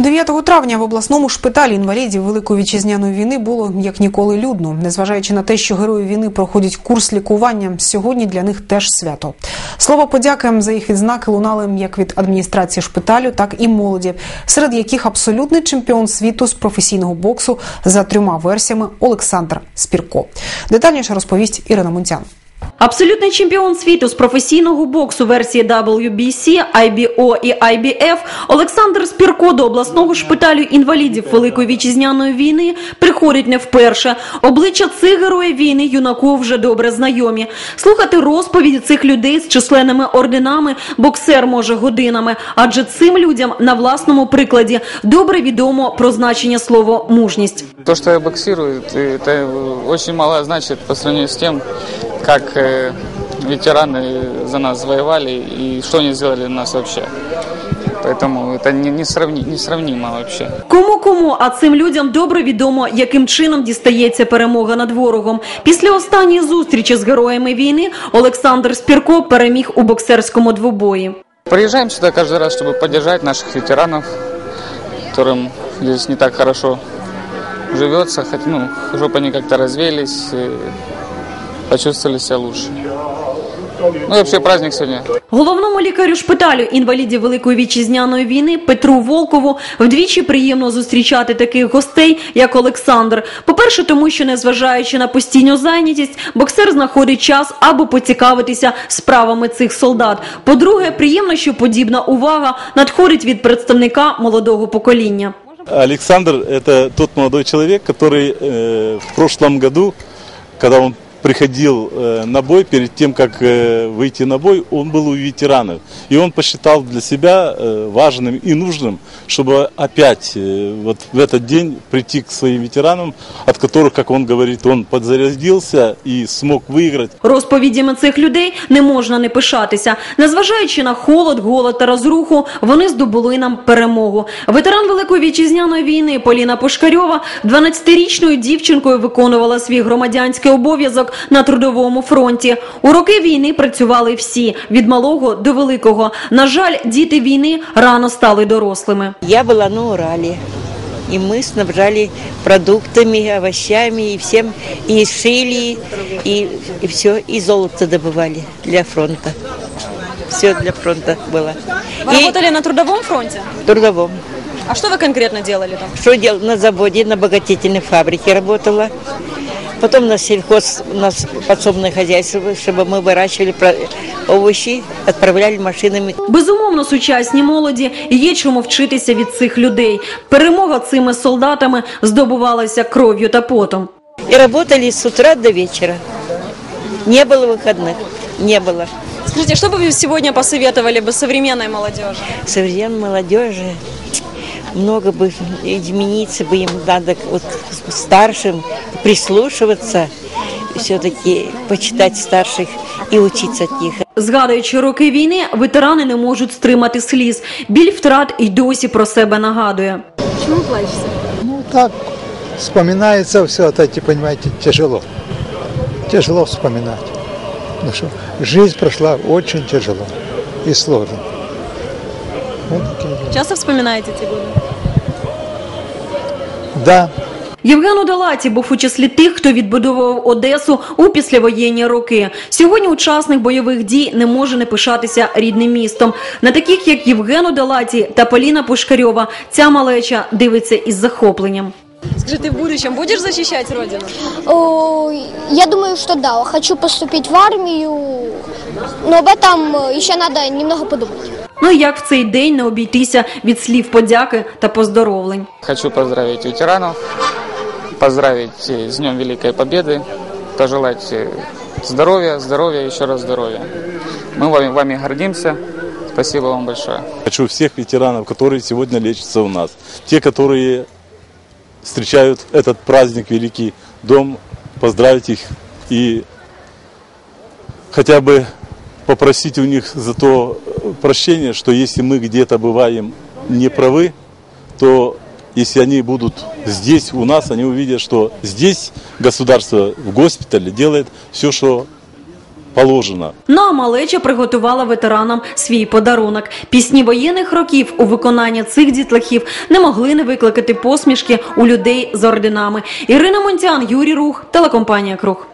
9 травня в обласному шпиталі інвалідів Великої вітчизняної війни було як ніколи людно. Незважаючи на те, що герої війни проходять курс лікування, сьогодні для них теж свято. Слова подяки за їх відзнаки лунали як від адміністрації шпиталю, так і молоді, серед яких абсолютний чемпіон світу з професійного боксу за трьома версіями Олександр Спірко. Детальніше розповість Ірина Мунтян. Абсолютний чемпіон світу з професійного боксу версії WBC, IBO і IBF Олександр Спірко до обласного шпиталю інвалідів Великої вітчизняної війни приходить не вперше. Обличчя цих героїв війни юнаку вже добре знайомі. Слухати розповіді цих людей з численними орденами боксер може годинами, адже цим людям на власному прикладі добре відомо про значення слова мужність. То, что я боксирую, это очень мало значит по сравнению с тем, как э, ветераны за нас воевали и что они сделали для нас вообще. Поэтому это не, не, сравни, несравнимо вообще. Кому кому, а цим людям добре відомо, яким чином дістається перемога над ворогом. Після останньої зустрічі з героями війни Олександр Спірко переміг у боксерському двобої. Приезжаем сюда каждый раз, чтобы поддержать наших ветеранов, которым здесь не так хорошо живется, хоть, ну, чтобы они как-то развеялись, и почувствовали себя лучше. Ну и вообще праздник сегодня. Головному лікарю шпиталю інвалідів Великої вітчизняної війни Петру Волкову вдвічі приємно зустрічати таких гостей, як Олександр. По-перше, тому що, незважаючи на постійну зайнятість, боксер знаходить час, аби поцікавитися справами цих солдат. По-друге, приємно, що подібна увага надходить від представника молодого покоління. Александр – это тот молодой человек, который э, в прошлом году, когда он приходил э, на бой, перед тем, как э, выйти на бой, он был у ветеранов. И он посчитал для себя э, важным и нужным, чтобы опять э, вот в этот день прийти к своим ветеранам, от которых, как он говорит, он подзарядился и смог выиграть. Розповідями цих людей не можна не пишатися. Незважаючи на холод, голод та розруху, вони здобули нам перемогу. Ветеран Великої вітчизняної війни Поліна Пушкарьова 12-річною дівчинкою виконувала свій громадянський обов'язок на трудовому фронті. У роки війни працювали всі від малого до великого. На жаль, діти війни рано стали дорослими. Я была на Урале. И мы снабжали продуктами, овощами и всем, и шили, и, и все, и золото добывали для фронта. Все для фронта было. Вы и работали на трудовом фронте? трудовом. А что вы конкретно делали там? Что делал? На заводе, на обогатительной фабрике работала. Потом на сельхоз, у нас подсобное хозяйство, чтобы мы выращивали про- овощи, отправляли машинами. Безумовно, сучасні молоді є чому вчитися від цих людей. Перемога цими солдатами здобувалася кров'ю та потом. И работали с утра до вечера. Не было выходных, не было. Скажите, что бы вы сегодня посоветовали бы современной молодежи? современной молодежи много бы измениться бы им надо вот к старшим прислушиваться все-таки почитать старших и учиться от них Згадуючи роки війни, ветерани не можуть стримати сліз. Біль втрат і досі про себе нагадує. Ну так, вспоминается все, это, эти, понимаете, тяжело. Тяжело вспоминать. Ну что, жизнь прошла очень тяжело и сложно. Вот такие дела. Часто вспоминаете эти годы? Да, Євген Удалаті був у числі тих, хто відбудовував Одесу у післявоєнні роки. Сьогодні учасник бойових дій не може не пишатися рідним містом. На таких, як Євген Удалаті та Поліна Пушкарьова, ця малеча дивиться із захопленням. Скажи, ты в будущем будешь защищать Родину? О, Я думаю, что да, хочу поступить в армию, но об этом э, еще надо немного подумать. Ну і як в цей день не обійтися від слів подяки та поздоровлень. Хочу поздравить ветеранов, поздравить э, с Днем Великой Победы, пожелать э, здоровья, здоровья, еще раз здоровья. Мы вами, вами гордимся. Спасибо вам большое. Хочу всех ветеранов, которые сегодня лечатся у нас, те, которые встречают этот праздник Великий Дом, поздравить их и хотя бы попросить у них за то прощения, что если мы где-то бываем неправы, то если они будут здесь у нас, они увидят, что здесь государство в госпитале делает все, что положено. Ну а малеча приготувала ветеранам свій подарунок. Пісні воєнних років у виконанні цих дітлахів не могли не викликати посмішки у людей з орденами. Ірина Монтян, Юрій Рух, телекомпанія Круг.